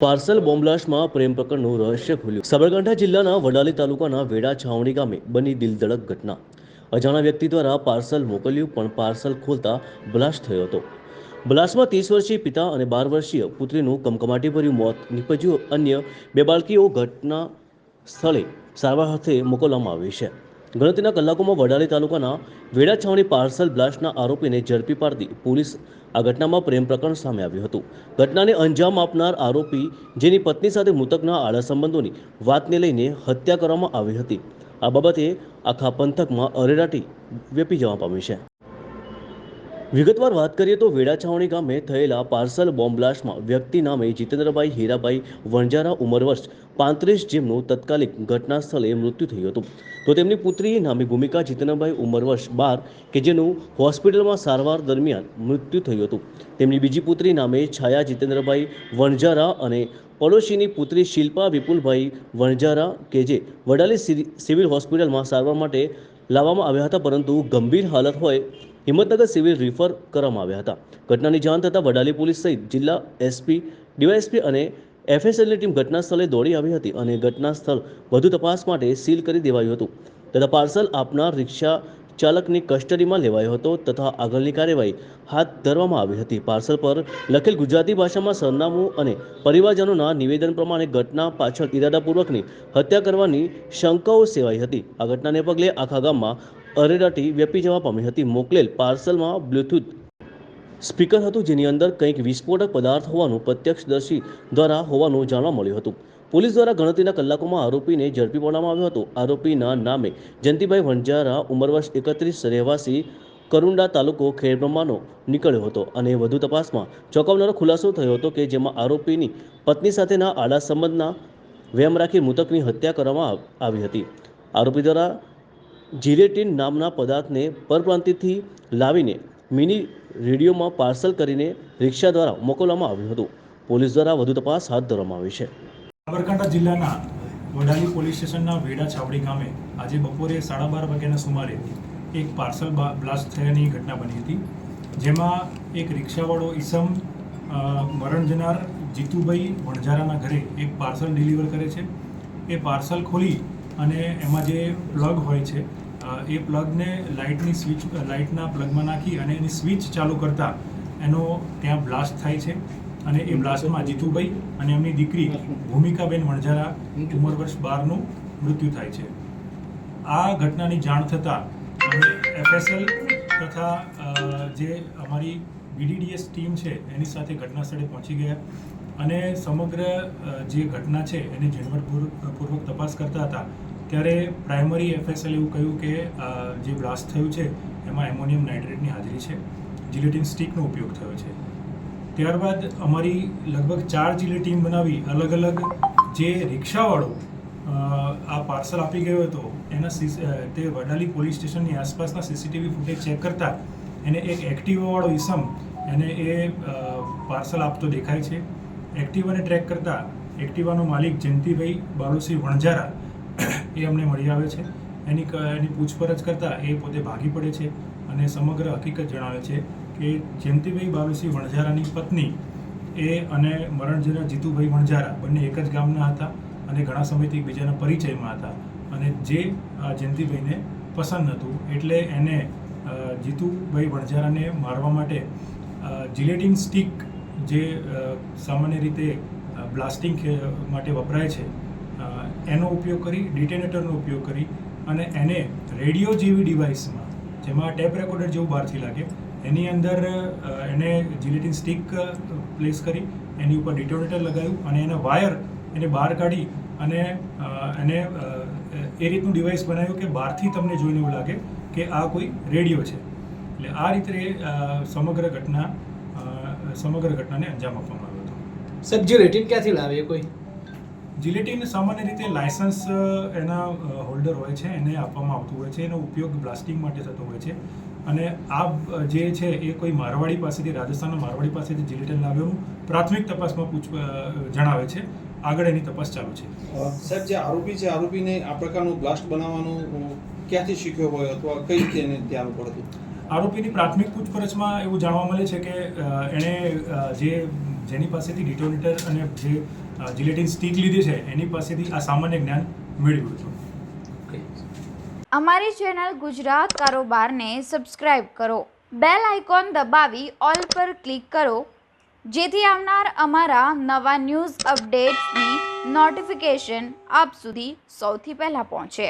Parcel bomb બ્લાસ્ટમાં પ્રેમ પ્રકરણનું રહસ્ય ખુલ્યું. સાબરકાંઠા જિલ્લાના વડાલી તાલુકાના વેડા છાવણી ગામે બની દિલધડક ઘટના. અજાણા વ્યક્તિ દ્વારા પાર્સલ મોકલ્યું, પણ પાર્સલ ખોલતા બ્લાસ્ટ થયો હતો. બ્લાસ્ટમાં ત્રીસ વર્ષીય પિતા અને બાર વર્ષીય પુત્રીનું કમકમાટીભર્યું મોત નીપજ્યું અન્ય બે બાળકીઓ ઘટના સ્થળે સારવાર અર્થે મોકલવામાં આવી છે. ગણતરીના કલાકોમાં વડાલી તાલુકાના વેડા છાવણી પાર્સલ બ્લાસ્ટના આરોપીને ઝડપી પાડતી પોલીસ આ ઘટનામાં પ્રેમ પ્રકરણ સામે આવ્યું હતું. ઘટનાને અંજામ આપનાર આરોપી, જેની પત્ની સાથે મૃતકના આડા સંબંધોની વાતને લઈને હત્યા કરવામાં આવી હતી. આ બાબતે આખા પંથકમાં અરેરાટી વ્યાપી જવા પામી છે. વિગતવાર વાત કરીએ તો વેડા છાવણી ગામે થયેલા પાર્સલ બોમ્બ બ્લાસ્ટમાં વ્યક્તિ નામે જીતેન્દ્રભાઈ હીરાભાઈ વણજારા ઉંમર વર્ષ પાંત્રીસ જેમનું તત્કાલિક ઘટના સ્થળે મૃત્યુ થયું હતું. તો તેમની પુત્રી નામે ભૂમિકા જીતેન્દ્રભાઈ ઉંમર વર્ષ બાર કે જેનું હોસ્પિટલમાં સારવાર દરમિયાન મૃત્યુ થયું હતું. તેમની બીજી પુત્રી નામે છાયા જીતેન્દ્રભાઈ વણજારા અને પડોશીની પુત્રી શિલ્પા વિપુલભાઈ વણજારા કે જે વડાલી સિવિ- સિવિલ હોસ્પિટલમાં સારવાર માટે લાવવામાં આવ્યા હતા, પરંતુ ગંભીર હાલત હોય હિંમતનગર સિવિલ રિફર કરવામાં આવ્યા હતા. ઘટનાની જાણ થતાં વડાલી પોલીસ સહિત જિલ્લા એસપી, ડીવાયએસપી અને એફએસએલની ટીમ ઘટના સ્થળે દોડી આવી હતી અને ઘટના સ્થળ વધુ તપાસ માટે સીલ કરી દેવાયું હતું. તથા પાર્સલ આપનાર રિક્ષા ચાલકની કસ્ટડીમાં લેવાયો હતો તથા આગળની કાર્યવાહી હાથ ધરવામાં આવી હતી. પાર્સલ પર લખેલ ગુજરાતી ભાષામાં સરનામું અને પરિવારજનોના નિવેદન પ્રમાણે ઘટના પાછળ ઇરાદાપૂર્વકની હત્યા કરવાની શંકાઓ સેવાઈ હતી. આ ઘટનાને પગલે આખા ગામમાં અરેરાટી વ્યાપી જવા પામી હતી. મોકલેલ પાર્સલમાં બ્લૂટૂથ સ્પીકર હતું, જેની અંદર કંઈક વિસ્ફોટક પદાર્થ હોવાનું પ્રત્યક્ષદર્શી દ્વારા હોવાનું જાણવા મળ્યું હતું. પોલીસ દ્વારા ગણતરીના કલાકોમાં આરોપીને ઝડપી પાડવામાં આવ્યો હતો. આરોપીના નામે જયંતિભાઈ વણજારા ઉંમર વર્ષ એકત્રીસ, રહેવાસી કરુંડા તાલુકો ખેડબ્રહ્માનો નીકળ્યો હતો અને વધુ તપાસમાં ચોંકાવનારો ખુલાસો થયો હતો કે જેમાં આરોપીની પત્ની સાથેના આડા સંબંધના વેમ રાખી મૃતકની હત્યા કરવામાં આવી હતી. આરોપી દ્વારા જીરેટીન નામના પદાર્થને પરપ્રાંતિથી લાવીને મિની રેડિયોમાં પાર્સલ કરીને રિક્ષા દ્વારા મોકલવામાં આવ્યું હતું. પોલીસ દ્વારા વધુ તપાસ હાથ ધરવામાં આવી છે. સાબરકાંઠા જિલ્લાના વડાલી પોલીસ સ્ટેશનના વેડા છાવડી ગામે આજે બપોરે સાડા બાર વાગ્યાના સુમારે એક પાર્સલ બ્લાસ્ટ થયાની ઘટના બની હતી, જેમાં એક રિક્ષાવાળો ઈસમ મરણ જનાર જીતુભાઈ વણઝારાના ઘરે એક પાર્સલ ડિલિવર કરે છે. એ પાર્સલ ખોલી અને એમાં જે પ્લગ હોય છે એ પ્લગને લાઇટની સ્વિચ લાઇટના પ્લગમાં નાખી અને એની સ્વિચ ચાલુ કરતાં એનો ત્યાં બ્લાસ્ટ થાય છે અને એ બ્લાસ્ટમાં જીતુભાઈ અને એમની દીકરી ભૂમિકાબેન વણઝારા ઉંમર વર્ષ બારનું મૃત્યુ થાય છે. આ ઘટનાની જાણ થતાં અમે એફએસએલ તથા જે અમારી બીડીડીએસ ટીમ છે, એની સાથે ઘટના સ્થળે પહોંચી ગયા અને સમગ્ર જે ઘટના છે, એની ઝીણવટપૂર્વક તપાસ કરતા હતા. ત્યારે પ્રાઇમરી એફએસએલ એવું કહ્યું કે જે બ્લાસ્ટ થયું છે, એમાં એમોનિયમ નાઇટ્રેટની હાજરી છે. જિલેટિન સ્ટીકનો ઉપયોગ થયો છે. ત્યારબાદ અમારી લગભગ ચાર જિલ્લે ટીમ બનાવી અલગ અલગ જે રિક્ષાવાળો આ પાર્સલ આપી ગયો હતો, એના તે વડાલી પોલીસ સ્ટેશનની આસપાસના સીસીટીવી ફૂટેજ ચેક કરતા એને એક એક્ટિવાવાળો ઈસમ એને એ પાર્સલ આપતો દેખાય છે. એક્ટિવાને ટ્રેક કરતા એક્ટિવાનો માલિક જયંતિભાઈ બાલુસિંહ વણઝારા એ અમને મળી આવે છે. એની એની પૂછપરછ કરતાં એ પોતે ભાગી પડે છે અને સમગ્ર હકીકત જણાવે છે કે જયંતિભાઈ બાલુસિંહ વણઝારાની પત્ની એ અને મરણ જીતુભાઈ વણઝારા બંને એક જ ગામના હતા અને ઘણા સમયથી એકબીજાના પરિચયમાં હતા અને જે આ જયંતિભાઈને પસંદ હતું એટલે એને જીતુભાઈ વણઝારાને મારવા માટે જિલેટિન સ્ટિક જે સામાન્ય રીતે બ્લાસ્ટિંગ માટે વપરાય છે એનો ઉપયોગ કરી ડિટેનેટરનો ઉપયોગ કરી અને એને રેડિયો જેવી ડિવાઇસમાં જેમાં ટેપ રેકોર્ડર જેવું બહારથી લાગે, એની અંદર એને જિલેટિન સ્ટિક પ્લેસ કરી, એની ઉપર ડિટોનેટર લગાવ્યું અને એના વાયર એને બહાર કાઢી અને એને એ રીતનું ડિવાઇસ બનાવ્યું કે બહારથી તમને જોઈને એવું લાગે કે આ કોઈ રેડિયો છે. એટલે આ રીતે સમગ્ર ઘટના સમગ્ર ઘટનાને અંજામ આપવામાં આવ્યો હતો. સાહેબ જે રેટિંગ ક્યાંથી લાવે કોઈ? જિલેટિન સામાન્ય રીતે લાયસન્સ એના હોલ્ડર હોય છે એને આપવામાં આવતું હોય છે એનો ઉપયોગ બ્લાસ્ટિંગ માટે થતો હોય છે. અને આ જે છે એ કોઈ મારવાડી પાસેથી રાજસ્થાનના મારવાડી પાસેથી જિલેટિન લાવ્યું પ્રાથમિક તપાસમાં પૂછ જણાવે છે. આગળ એની તપાસ ચાલુ છે. સાહેબ જે આરોપી છે આરોપીને આ પ્રકારનું બ્લાસ્ટ બનાવવાનું ક્યાંથી શીખ્યો હોય અથવા કઈ રીતે એને ધ્યાન પડતું આરોપીની પ્રાથમિક પૂછપરછમાં એવું જાણવા મળે છે કે એણે જે, જેની પાસેથી ડિટોનેટર અને જે જિલેટિન સ્ટીક લીધી છે, એની પાસેથી આ સામાન્ય જ્ઞાન મેળવ્યું હતું. અમારી ચેનલ ગુજરાત કારોબારને સબસ્ક્રાઇબ કરો, બેલ આઇકોન દબાવી, ઓલ પર ક્લિક કરો, જેથી આવનાર અમારા નવા ન્યૂઝ અપડેટ્સની નોટિફિકેશન આપ સુધી સૌથી પહેલાં પહોંચે.